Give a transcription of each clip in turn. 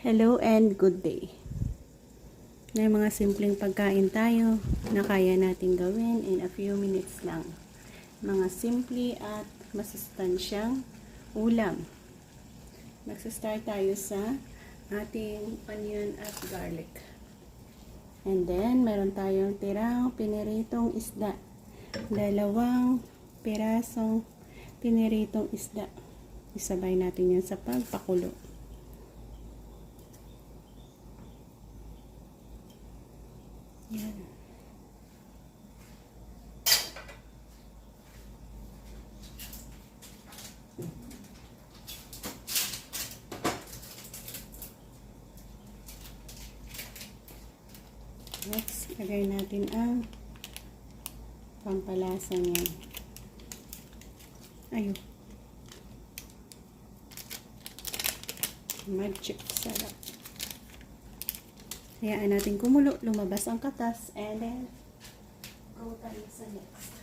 Hello and good day. May mga simpleng pagkain tayo na kaya nating gawin in a few minutes lang. Mga simple at masustansyang ulam. Magsa-start tayo sa ating onion at garlic. And then, meron tayong tirang piniritong isda. Dalawang pirasong piniritong isda. Isabay natin yan sa pagpakulo. Yan. Next, lagay natin ang pampalasa niya. Ayun. Magic sarap. Hayaan natin kumulo, lumabas ang katas, and then, go tayo sa next.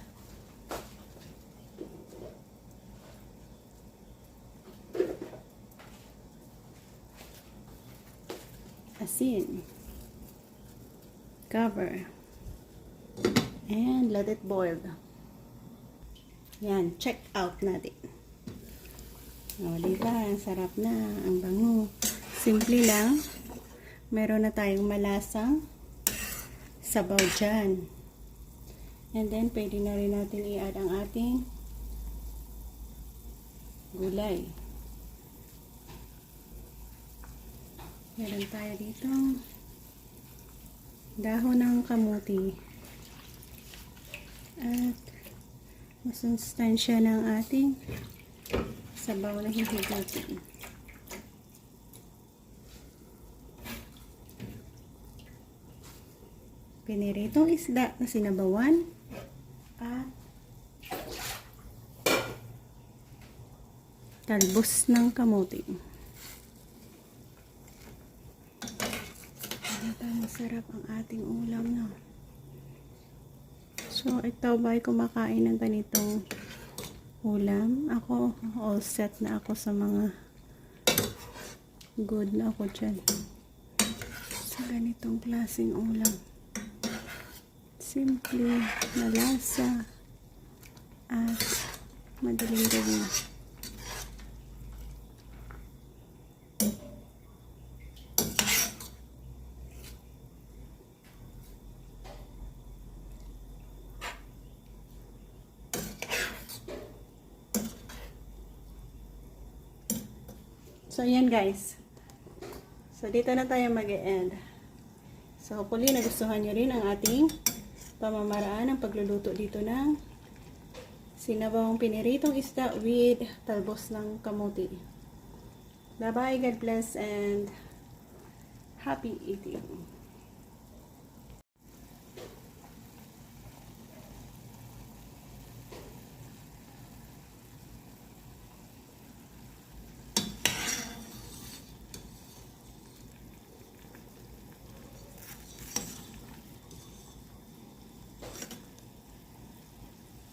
Asin. Cover. And let it boil. Yan, check out natin. O, diba? Ang sarap na. Ang bango. Simple lang meron na tayong malasang sabaw dyan. And then, pwede na rin natin i-add ang ating gulay. Meron tayo dito dahon ng kamuti at masustansya ng ating sabaw na hihigatin. Piniritong isda na sinabawan at talbos ng kamuti. Diba, masarap ang ating ulam na. So, ikaw ba ay kumakain ng ganitong ulam? Ako, all set na ako sa mga good na ako dyan. Sa ganitong klaseng ulam simple na lasa at madaling gawin. So, yan guys. So, dito na tayo mag-end. So, hopefully, nagustuhan nyo rin ang ating pamamaraan ng pagluluto dito ng sinabawang piniritong isda with talbos ng kamuti. Bye-bye, God bless, and happy eating.